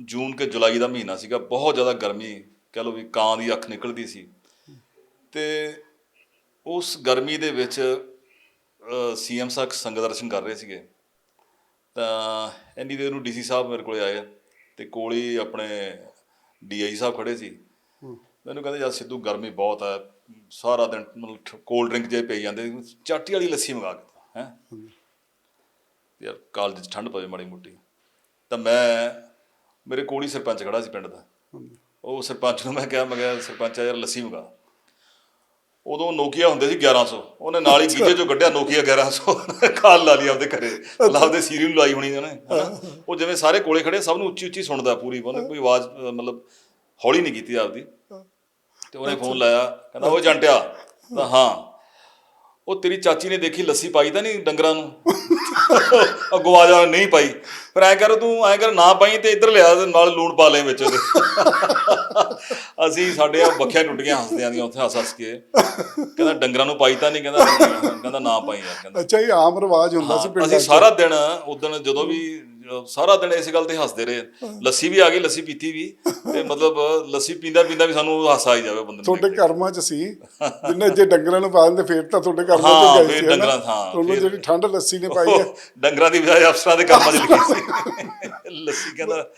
ਜੂਨ ਕੇ ਜੁਲਾਈ ਦਾ ਮਹੀਨਾ ਸੀਗਾ ਬਹੁਤ ਜ਼ਿਆਦਾ ਗਰਮੀ ਕਹ ਲਓ ਵੀ ਕਾਂ ਦੀ ਅੱਖ ਨਿਕਲਦੀ ਸੀ। ਤੇ ਉਸ ਗਰਮੀ ਦੇ ਵਿੱਚ ਸੀਐਮ ਸਾਹਿਬ ਸੰਗਤ ਦਰਸ਼ਨ ਕਰ ਰਹੇ ਸੀਗੇ। ਤਾਂ ਇੰਨੀ ਦੇਰ ਨੂੰ ਡੀਸੀ ਸਾਹਿਬ ਮੇਰੇ ਕੋਲੇ ਆਏ ਤੇ ਕੋਲ ਆਪਣੇ ਡੀਆਈ ਸਾਹਿਬ ਖੜੇ ਸੀ। ਮੈਨੂੰ ਕਹਿੰਦੇ ਯਾਰ ਸਿੱਧੂ ਗਰਮੀ ਬਹੁਤ ਹੈ ਸਾਰਾ ਦਿਨ ਮਤਲਬ ਕੋਲਡ ਡਰਿੰਕ ਜੇ ਪਈ ਜਾਂਦੇ ਚਾਟੀ ਵਾਲੀ ਲੱਸੀ ਮੰਗਾ ਕੇ ਹੈ? ਯਾਰ ਕਾਲਜ ਠੰਡ ਪਵੇ ਮਾੜੀ ਮੋਟੀ। ਤਾਂ ਮੈਂ ਮੇਰੇ ਕੋਲ ਹੀ ਸਰਪੰਚ ਖੜਾ ਸੀ ਪਿੰਡ ਦਾ। ਉਹ ਸਰਪੰਚ ਨੂੰ ਮੈਂ ਕਿਹਾ ਮੈਂ ਕਿਹਾ ਸਰਪੰਚ ਆ ਯਾਰ ਲੱਸੀ ਮੰਗਾ। ਉਦੋਂ ਨੋਕੀਆ ਹੁੰਦੇ ਸੀ 1100 ਉਹਨੇ ਨਾਲ ਹੀ ਗੀਜੇ ਚੋਂ ਕੱਢਿਆ ਨੋਕੀਆ 1100 ਕਾਲ ਲਾ ਲਈ ਆਪਦੇ ਘਰੇ। ਲਾ ਆਪਦੇ ਸੀਰੀ ਨੂੰ ਲਾਈ ਹੋਣੀ ਉਹਨੇ ਹਨਾ? ਉਹ ਜਿਵੇਂ ਸਾਰੇ ਕੋਲੇ ਖੜੇ ਸਭ ਨੂੰ ਉੱਚੀ ਉੱਚੀ ਸੁਣਦਾ ਪੂਰੀ ਉਹਨੇ ਕੋਈ ਆਵਾਜ਼ ਮਤਲਬ ਹੌਲੀ ਨਹੀਂ ਕੀਤੀ ਆਪਦੀ। ਤੇ ਉਹਨੇ ਫੋਨ ਲਾਇਆ ਕਹਿੰਦਾ ਉਹ ਜੰਟਿਆ ਤਾਂ ਹਾਂ। ਉਹ ਤੇਰੀ ਚਾਚੀ ਨੇ ਦੇਖੀ ਲੱਸੀ ਪਾਈ ਤਾਂ ਨਹੀਂ ਡੰਗਰਾਂ ਨੂੰ? ਅੱਗੋਂ ਆ ਜਾ ਨਹੀਂ ਪਾਈ। ਫਿਰ ਐ ਕਰ ਤੂੰ, ਐ ਕਰ ਨਾ ਪਾਈ ਤੇ ਇੱਧਰ ਲਿਆ ਤੇ ਨਾਲ ਲੂਣ ਪਾ ਲੈ ਵਿੱਚ ਉਹਦੇ ਅਸੀਂ ਸਾਡੇ ਆ ਬੱਖਿਆ ਟੁੱਟ ਗਈਆਂ ਹੱਸਦਿਆਂ ਦੀਆਂ ਉੱਥੇ ਹੱਸ ਹੱਸ ਕੇ। ਕਹਿੰਦਾ ਡੰਗਰਾਂ ਨੂੰ ਪਾਈ ਤਾਂ ਨਹੀਂ ਕਹਿੰਦਾ ਕਹਿੰਦਾ ਨਾ ਪਾਈ ਯਾਰ ਕਹਿੰਦਾ। ਅੱਛਾ ਇਹ ਆਮ ਰਿਵਾਜ ਹੁੰਦਾ ਸੀ ਹਾਂ, ਪਿੰਡਾਂ ਅਸੀਂ 'ਚ। ਸਾਰਾ ਦਿਨ ਉਦੋਂ ਜਦੋਂ ਵੀ ਸਾਰਾ ਦਿਨ ਇਸ ਗੱਲ ਤੇ ਹੱਸਦੇ ਰਹੇ। ਲੱਸੀ ਵੀ ਆ ਗਈ ਲੱਸੀ ਪੀਤੀ ਵੀ। ਤੇ ਮਤਲਬ ਲੱਸੀ ਪੀਂਦਾ ਪੀਂਦਾ ਵੀ ਸਾਨੂੰ ਹਾਸਾ ਆਈ ਜਾਵੇ ਬੰਦੇ ਨੂੰ ਤੁਹਾਡੇ ਕਰਮਾਂ 'ਚ ਸੀ। ਜਿੰਨੇ ਜੇ ਡੰਗਰਾਂ ਨੂੰ ਪਾ ਦਿੰਦੇ ਫੇਰ ਤਾਂ ਤੁਹਾਡੇ ਕਰਮਾਂ ਹਾਂ, 'ਚ ਫੇਰ ਸੀ ਹਨਾ? ਡੰਗਰਾਂ, ਹਾਂ, ਤੁਹਾਨੂੰ ਜਿਹੜੀ ਠੰਡ ਲੱਸੀ ਨੇ ਪਾਈ ਹੈ। ਡੰਗਰਾਂ ਦੀ ਬਜਾਏ ਅਫਸਰਾਂ ਦੇ ਕੰਮਾਂ 'ਚ ਲਿਖੀ ਸੀ। ਲੱਸੀ ਕਹਿੰਦਾ